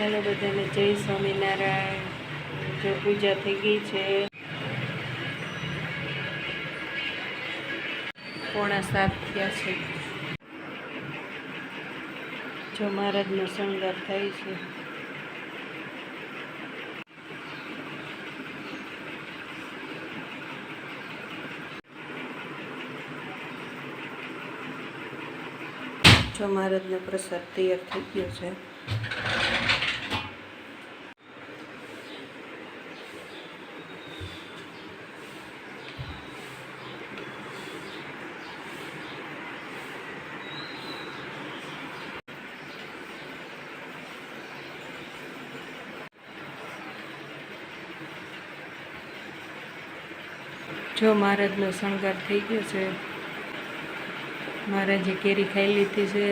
ચાલો બધાને જય સ્વામિનારાયણ. જો પૂજા થઈ ગઈ છે. પોણા સાત થયા છે. જો મહારાજનો શણગાર થાય છે. જો મહારાજનો પ્રસાદ તૈયાર થઈ ગયો છે. જો મહારાજનો શણગાર થઈ ગયો છે મહારાજે કેરી ખાઈ લીધી છે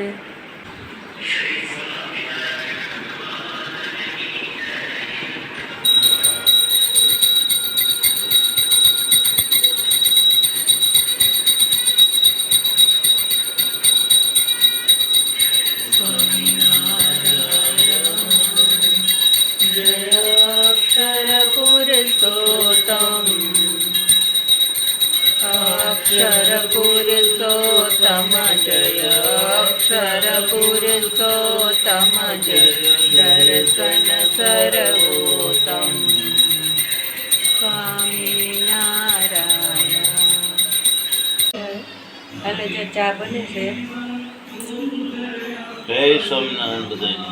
જય જય અક્ષર પુરુષોત્તમ જય દર્શન સર્વોત્તમ સ્વામિનારાયણ હાલે જે ચા બને છે જય સ્વામિનારાયણ બધાને।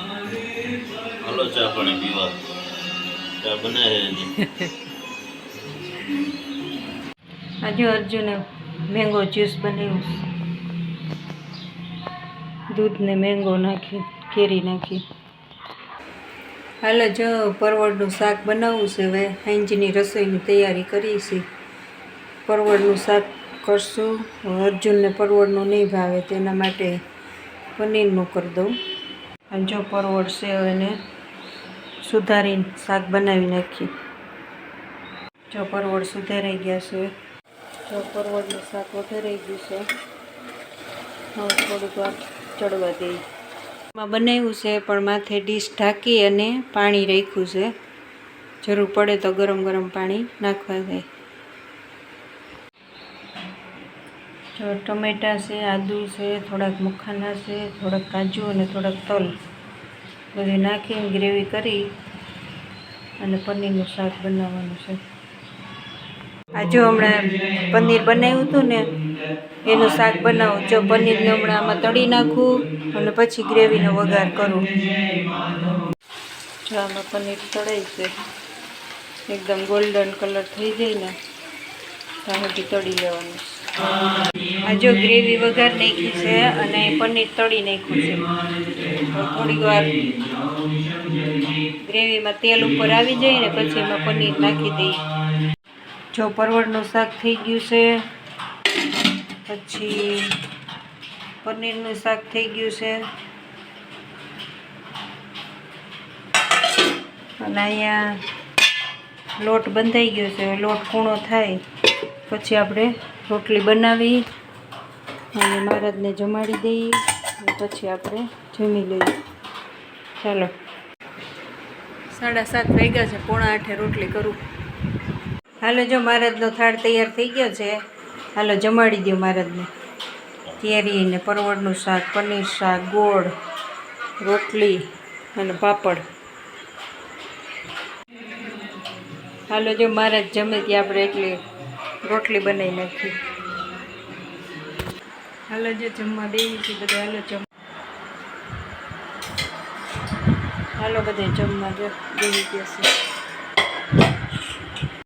હાલો ચા પાણી પીવા. ચા બને છે. આજે અર્જુને મેંગો જ્યુસ બનાવ્યું દૂધને મેંગો નાખી, કેરી નાખી. હાલો, જો પરવળનું શાક બનાવવું છે હવે, હાંજની રસોઈની તૈયારી કરી છે. પરવળનું શાક કરશું અર્જુનને પરવળનું નહીં ભાવે, તેના માટે પનીરનું કરી દઉં. અને જો પરવળ છે એને સુધારીને શાક બનાવી નાખી. જો પરવળ સુધારાઈ ગયા છે જો પરવળનું શાક વઘારાઈ ગયું છે. થોડુંક વાર ચડવા દઈ એમાં બનાવ્યું છે, પણ માથે ડીશ ઢાંકી અને પાણી રાખ્યું છે. જરૂર પડે તો ગરમ ગરમ પાણી નાખવા દે. જો ટમેટાં છે, આદુ છે, થોડાક મખાના છે, થોડાક કાજુ અને થોડાક તલ. બધું નાખીને ગ્રેવી કરી અને પનીરનું શાક બનાવવાનું છે. આ જો હમણાં પનીર બનાવ્યું હતું ને, એનું શાક બનાવું. જો પનીરને હમણાં આમાં તળી નાખું અને પછી ગ્રેવીનો વઘાર કરું. જો આમાં પનીર તળાય છે એકદમ ગોલ્ડન કલર થઈ જાય ને ત્યાં સુધી તળી લેવાનું આ જો ગ્રેવી વઘાર નાખી છે અને પનીર તળી નાખ્યું છે. થોડીક વાર ગ્રેવીમાં તેલ ઉપર આવી જાય ને, પછી એમાં પનીર નાખી દઈએ. જો પરવળનું શાક થઈ ગયું છે, પછી પનીરનું શાક થઈ ગયું છે. અને અહીંયા લોટ બંધાઈ ગયો છે, લોટ કૂણો થાય, પછી આપણે રોટલી બનાવી, અને મહારાજને જમાડી દઈએ પછી આપણે જમી લઈએ. ચાલો. સાડા સાત વાગ્યા છે, પોણા આઠે રોટલી કરું. હાલો, જો મહારાજનો થાળ તૈયાર થઈ ગયો છે. હાલો, જમાડી દો મહારાજને. કેરી ને પરવળનું શાક, પનીર શાક, ગોળ, રોટલી અને પાપડ. હાલો, જો મહારાજ જમે ત્યાં આપણે એટલી રોટલી બનાવી નાખી. હાલો, જો જમવા બેસી છે બધા. હાલો, જમ હાલો, બધા જમવા જો બેસી ગયા છે.